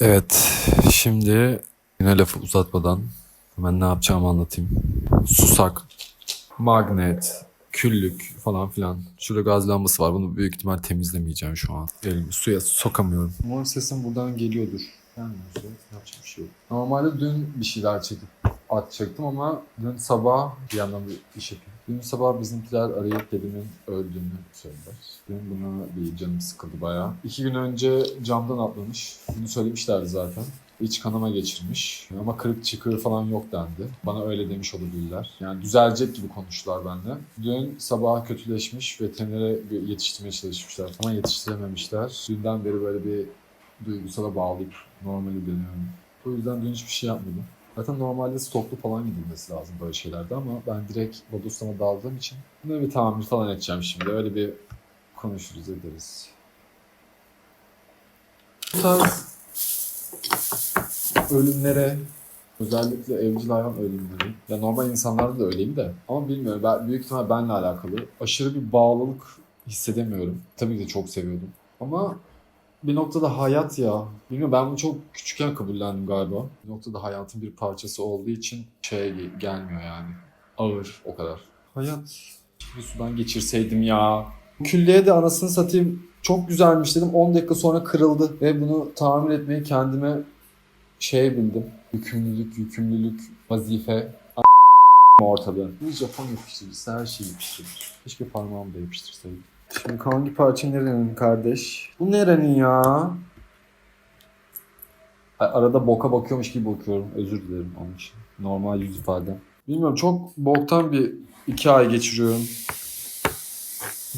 Evet, şimdi yine lafı uzatmadan hemen ne yapacağımı anlatayım. Susak, magnet, küllük falan filan. Şurada gaz lambası var. Bunu büyük ihtimal temizlemeyeceğim şu an. Elimi suya sokamıyorum. Umarım sesim buradan geliyordur. Gelmiyorsa yapacak bir şey yok. Normalde dün bir şeyler çekip atacaktım ama dün sabah bir yandan bir iş yapayım. Dün sabah bizimkiler arayıp kedimin öldüğünü söylediler. Dün buna bir canım sıkıldı bayağı. İki gün önce camdan atlamış. Bunu söylemişlerdi zaten. İç kanama geçirmiş ama kırık çıkığı falan yok dendi. Bana öyle demiş olabilirler. Yani düzelecek gibi konuştular benimle. Dün sabah kötüleşmiş veterinere bir yetiştirmeye çalışmışlar ama yetiştirememişler. Dünden beri böyle bir duygusala bağlayıp normali deniyorum. O yüzden dün hiçbir şey yapmadım. Zaten normalde stoklu falan gidilmesi lazım böyle şeylerde ama ben direkt bodoslama daldığım için buna bir tamir falan edeceğim şimdi. Öyle bir konuşuruz ederiz. Bu tarz ölümlere özellikle evcil hayvan ölümleri ya normal insanlarda da öyleyim de ama bilmiyorum ben, büyük ihtimal benimle alakalı aşırı bir bağlılık hissedemiyorum. Tabii ki de çok seviyordum ama bir noktada hayat ya. Bilmiyorum ben bunu çok küçükken kabullendim galiba. Bir noktada hayatın bir parçası olduğu için şey gelmiyor yani. Ağır o kadar. Hayat bir sudan geçirseydim ya. Küllüye de anasını satayım çok güzelmiş dedim. 10 dakika sonra kırıldı ve bunu tamir etmeyi kendime şey bildim. Yükümlülük, yükümlülük, vazife. A- ortalığı. Bu Japon yapıştırıcısı her şeyi yapıştırır. Keşke parmağımı da yapıştırsaydım. Şimdi hangi parça nerenin kardeş? Bu nerenin ya? Arada boka bakıyormuş gibi bakıyorum. Özür dilerim onun için. Normal yüz ifadem. Bilmiyorum çok boktan bir iki ay geçiriyorum.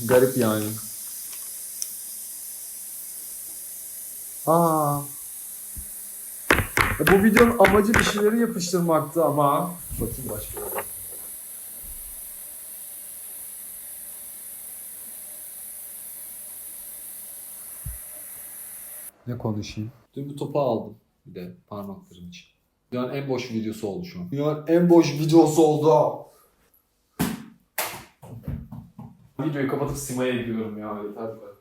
Garip yani. Aa. Ya bu videonun amacı bir şeyleri yapıştırmaktı ama. Bakayım başka Ne konuşayım? Dün bu topu aldım bir de parmaklarım için. Dünyanın en boş videosu oldu şu an. Dünyanın en boş videosu oldu. Videoyu kapatıp Sima'ya gidiyorum ya yeter kadar.